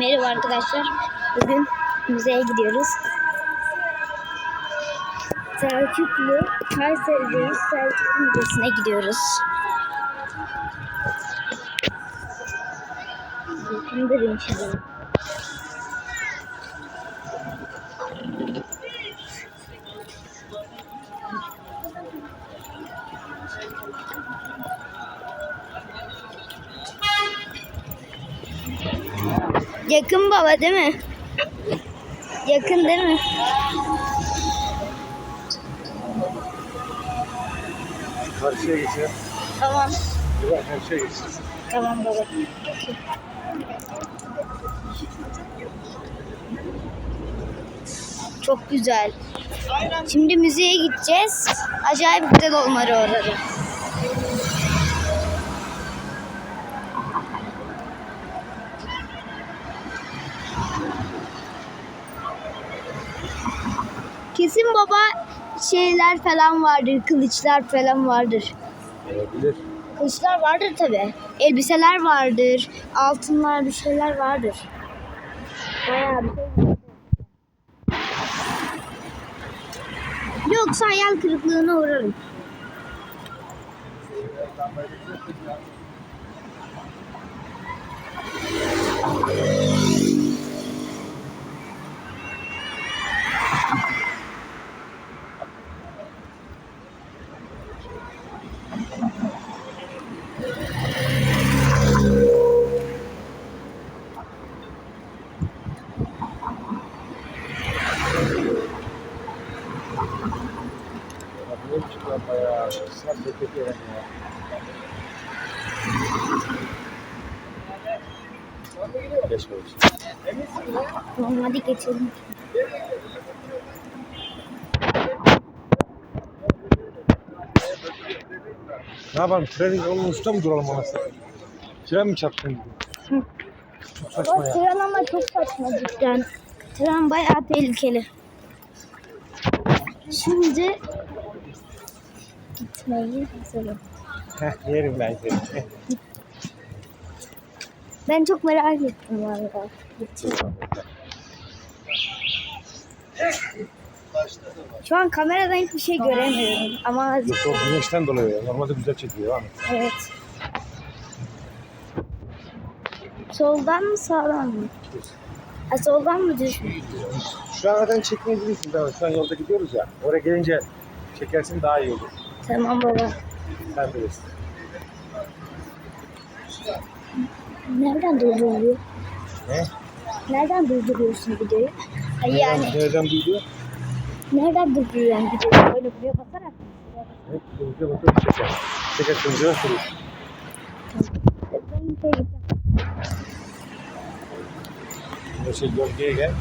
Merhaba arkadaşlar. Bugün müzeye gidiyoruz. Selçuklu Kayseri'deyiz. Selçuklu Müzesi'ne gidiyoruz. Yakındır inşallah. Yakın baba değil mi? Yakın değil mi? Karşıya geçelim. Tamam. Güzel karşıya geçeceğiz. Tamam baba. Çok güzel. Şimdi müzeye gideceğiz. Acayip güzel onları oraları. Kesin baba şeyler falan vardır, kılıçlar falan vardır. Olabilir. Kılıçlar vardır tabi. Elbiseler vardır. Altınlar bir şeyler vardır. Bayağı bir şey. Yoksa hayal kırıklığına uğrarım. Bayağı sert bekliyorum ya. Geç. Tamam hadi geçelim. Ne yapalım? Trenin yolunun üstte mi duralım anasını? Tren mi çarptın? Çok saçma ya. tren ama çok saçma cidden. Tren bayağı tehlikeli. Şimdi gitmeyi hazırım. Heh yerim ben seni. Ben çok merak ettim valla. Şu an kameradan hiçbir şey göremiyorum ama Yok o güneşten dolayı ya. Normalde güzel çekiyor ama. evet. Soldan mı sağdan mı? Ha, soldan mı düz mü? Şu an zaten çekmeyebilirsin. Şu an yolda gidiyoruz ya. Oraya gelince çekersin daha iyi olur. Tamam baba. Sen bilirsin. Nereden durduruyor? Ne? Nereden durduruyorsun videoyu? Ay yani Nereden duydu? nereden durduruyorsun videoyu? Böyle buraya basarak. Evet, kırmızıya bakıp çeker. Çeker kırmızıya sürüyor. Ben şey gideceğim. Şey gölgeye gel.